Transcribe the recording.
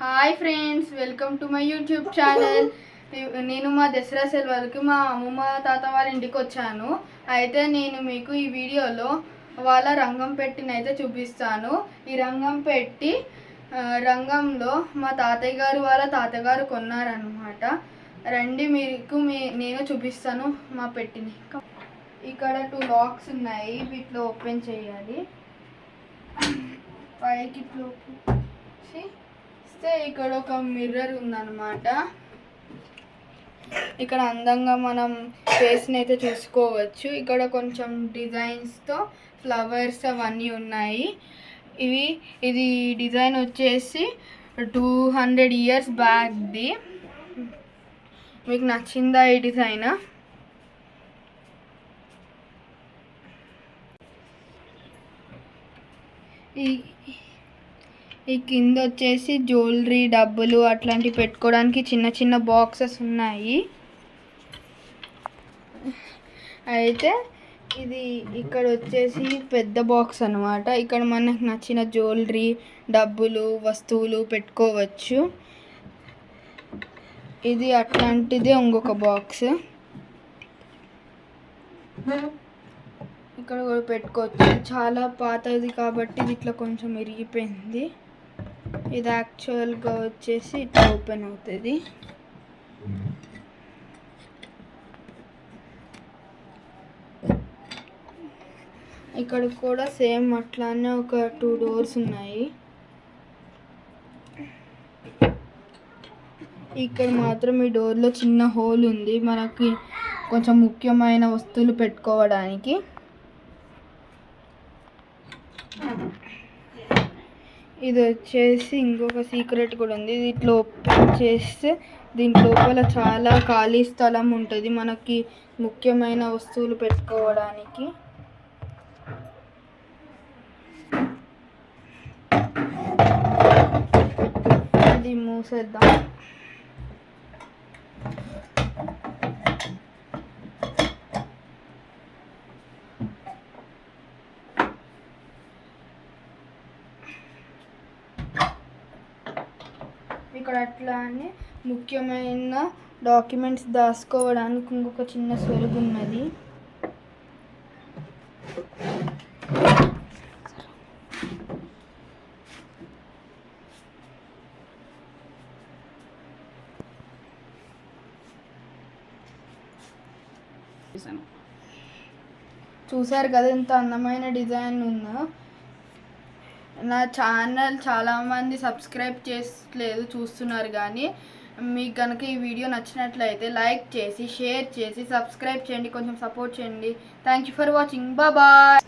Hi friends welcome to my YouTube channel నేను మా దసరా సెలవులకి మా అమ్మమ్మ తాత వాళ్ళ ఇంటికి వచ్చాను. అయితే నేను మీకు ఈ వీడియోలో వాళ్ళ రంగం పెట్టిన అయితే చూపిస్తాను. ఈ రంగం పెట్టి రంగంలో మా తాతయ్య గారు వాళ్ళ తాతగారు కొన్నారనమాట రండి మీకు మీ నేను చూపిస్తాను మా పెట్టిని. ఇక్కడ టూ లాక్స్ ఉన్నాయి వీటిలో ఓపెన్ చేయాలి. పైకి ఇట్లా ఇస్తే ఇక్కడ ఒక మిర్రర్ ఉందన్నమాట. ఇక్కడ అందంగా మనం ఫేస్ని అయితే చూసుకోవచ్చు. ఇక్కడ కొంచెం డిజైన్స్తో ఫ్లవర్స్ అవన్నీ ఉన్నాయి. ఇవి ఇది డిజైన్ వచ్చేసి టూ హండ్రెడ్ ఇయర్స్ బ్యాక్ది మీకు నచ్చిందా ఈ డిజైన్ ఈ ఈ కింద వచ్చేసి జ్యువెలరీ డబ్బులు అట్లాంటివి పెట్టుకోవడానికి చిన్న చిన్న బాక్సెస్ ఉన్నాయి. అయితే ఇది ఇక్కడ వచ్చేసి పెద్ద బాక్స్ అనమాట ఇక్కడ మనకు నచ్చిన జ్యువెలరీ డబ్బులు వస్తువులు పెట్టుకోవచ్చు. ఇది అట్లాంటిదే ఇంకొక బాక్స్. ఇక్కడ కూడా పెట్టుకోవచ్చు. చాలా పాతది కాబట్టి ఇది ఇట్లా కొంచెం ఇరిగిపోయింది ఇది యాక్చువల్గా వచ్చేసి ఇట్లా ఓపెన్ అవుతుంది. ఇక్కడ కూడా సేమ్ అట్లానే ఒక టూ డోర్స్ ఉన్నాయి. ఇక్కడ మాత్రం ఈ డోర్లో చిన్న హోల్ ఉంది. మనకి కొంచెం ముఖ్యమైన వస్తువులు పెట్టుకోవడానికి. ఇది వచ్చేసి ఇంకొక సీక్రెట్ కూడా ఉంది. దీంట్లో ఓపెన్ చేస్తే దీని లోపల చాలా ఖాళీ స్థలం ఉంటుంది. మనకి ముఖ్యమైన వస్తువులు పెట్టుకోవడానికి. ఇది మూసేద్దాం. ఇక్కడ అట్లానే ముఖ్యమైన డాక్యుమెంట్స్ దాచుకోవడానికి ఇంకొక చిన్న సొలుగు ఉన్నది చూసారు కదా ఎంత అందమైన డిజైన్ ఉందో. నా ఛానల్ చాలామంది సబ్స్క్రైబ్ చేసలేదు చూస్తున్నారు కానీ మీకు కనుక ఈ వీడియో నచ్చినట్లయితే లైక్ చేసి షేర్ చేసి సబ్స్క్రైబ్ చేయండి కొంచెం సపోర్ట్ చేయండి. Thank you for watching bye